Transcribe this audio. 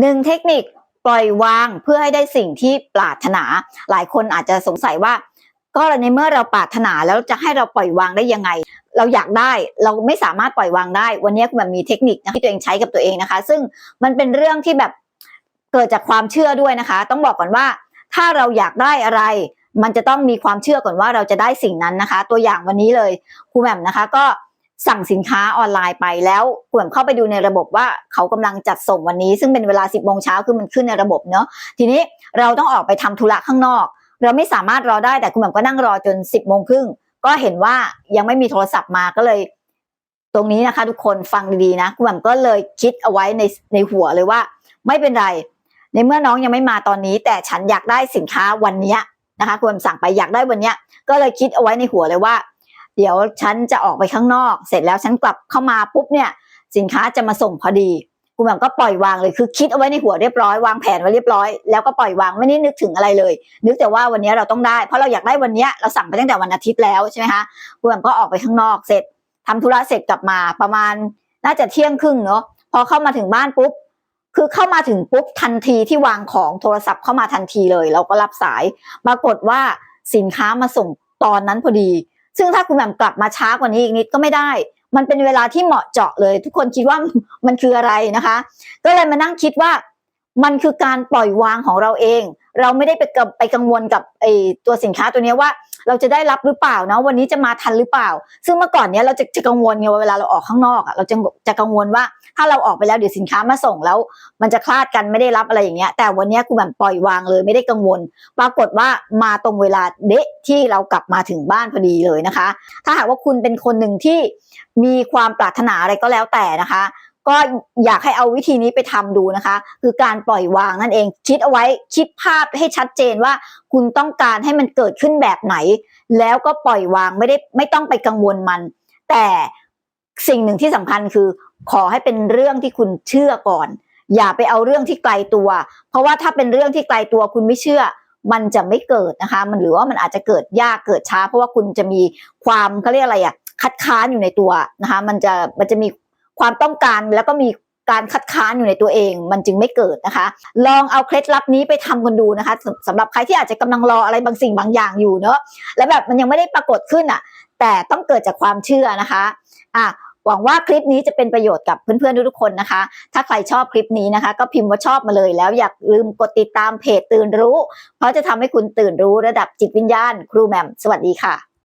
หนึ่งเทคนิคปล่อยวางเพื่อให้ได้สิ่งที่ปรารถนา หลายคนอาจจะสงสัยว่า ก็ในเมื่อเราปรารถนาแล้วจะให้เราปล่อยวางได้ยังไง เราอยากได้เราไม่สามารถปล่อยวางได้ วันนี้คุณแบบมีเทคนิคนะที่ตัวเองใช้กับตัวเองนะคะ ซึ่งมันเป็นเรื่องที่แบบเกิดจากความเชื่อด้วยนะคะ ต้องบอกก่อนว่า ถ้าเราอยากได้อะไร มันจะต้องมีความเชื่อก่อนว่าเราจะได้สิ่งนั้นนะคะ ตัวอย่างวันนี้เลยครูแหม่มนะคะ ก็ สั่งสินค้าออนไลน์ไปแล้วครูแหม่เข้าไปดูในระบบว่าเขากำลังจัดส่งวันนี้ ซึ่งเป็นเวลา 10บโมงเช้าคือมันขึ้นในระบบเนาะทีนี้เราต้องออกไปทำธุระข้างนอก เราไม่สามารถรอได้แต่คุณแหม่มก็นั่งรอจน 10บโมงครึ่งก็เห็นว่ายังไม่มีโทรศัพท์มาก็เลย ตรงนี้นะคะ ทุกคนฟังดีๆนะคุณแหม่มก็เลยคิดเอาไว้ในในหัวเลยว่า ไม่เป็นไร ในเมื่อน้องยังไม่มาตอนนี้ แต่ฉันอยากได้สินค้าวันนี้นะคะคุณแหม่มสั่งไปอยากได้วันนี้ก็เลยคิดเอาไว้ในหัวเลยว่า เดี๋ยวฉันจะออกไปข้างนอก เสร็จแล้วฉันกลับเข้ามาปุ๊บเนี่ย สินค้าจะมาส่งพอดีคุณแหม่มก็ปล่อยวางเลยคือคิดเอาไว้ในหัวเรียบร้อยวางแผนไว้เรียบร้อยแล้วก็ปล่อยวางไม่ได้นึกถึงอะไรเลย นึกแต่ว่าวันนี้เราต้องได้ เพราะเราอยากได้วันนี้เราสั่งไปตั้งแต่วันอาทิตย์แล้วใช่ไหมคะคุณแหม่มก็ออกไปข้างนอกเสร็จทำธุระเสร็จกลับมาประมาณน่าจะเที่ยงครึ่งเนาะพอเข้ามาถึงบ้านปุ๊บคือเข้ามาถึงปุ๊บทันทีที่วางของโทรศัพท์เข้ามาทันทีเลย เราก็รับสาย ปรากฏว่าสินค้ามาส่งตอนนั้นพอดี ซึ่งถ้าคุณแหม่มกลับมาช้ากว่านี้อีกนิดก็ไม่ได้ มันเป็นเวลาที่เหมาะเจาะเลย ทุกคนคิดว่ามันคืออะไรนะคะ ก็เลยมานั่งคิดว่ามันคือการปล่อยวางของเราเอง เราไม่ได้ไปกับไปกังวลกับไอตัวสินค้าตัวนี้ว่า เราจะได้รับหรือเปล่านะวันนี้จะมาทันหรือเปล่า ซึ่งเมื่อก่อนเนี้ยเราจะจะกังวลไงว่าเวลาเราออกข้างนอกอะเราจะจะกังวลว่าถ้าเราออกไปแล้วเดี๋ยวสินค้ามาส่งแล้ว มันจะคลาดกันไม่ได้รับอะไรอย่างเงี้ย แต่วันนี้คุณแบบปล่อยวางเลยไม่ได้กังวล ปรากฏว่ามาตรงเวลาเดะที่เรากลับมาถึงบ้านพอดีเลยนะคะ ถ้าหากว่าคุณเป็นคนหนึ่งที่มีความปรารถนาอะไรก็แล้วแต่นะคะ ก็อยากให้เอาวิธีนี้ไปทำดูนะคะ คือการปล่อยวางนั่นเอง คิดเอาไว้คิดภาพให้ชัดเจนว่า คุณต้องการให้มันเกิดขึ้นแบบไหน แล้วก็ปล่อยวางไม่ได้ไม่ต้องไปกังวลมัน แต่สิ่งหนึ่งที่สำคัญคือ ขอให้เป็นเรื่องที่คุณเชื่อก่อน อย่าไปเอาเรื่องที่ไกลตัว เพราะว่าถ้าเป็นเรื่องที่ไกลตัวคุณไม่เชื่อ มันจะไม่เกิดนะคะ มันหรือว่ามันอาจจะเกิดยากเกิดช้า เพราะว่าคุณจะมีความเขาเรียกอะไรอะคัดค้านอยู่ในตัวนะคะ มันจะมันจะมี ความต้องการแล้วก็มีการคัดค้านอยู่ในตัวเอง มันจึงไม่เกิดนะคะ ลองเอาเคล็ดลับนี้ไปทำกันดูนะคะสำสำหรับใครที่อาจจะกำลังรออะไรบางสิ่งบางอย่างอยู่เนอะแล้วแบบมันยังไม่ได้ปรากฏขึ้นอะ แต่ต้องเกิดจากความเชื่อนะคะอะหวังว่าคลิปนี้จะเป็นประโยชน์กับเพื่อนๆทุกๆคนนะคะ ถ้าใครชอบคลิปนี้นะคะ ก็พิมพ์ว่าชอบมาเลยแล้วอย่าลืมกดติดตามเพจตื่นรู้ เพราะจะทำให้คุณตื่นรู้ระดับจิตวิญญาณ ครูแหม่มสวัสดีค่ะ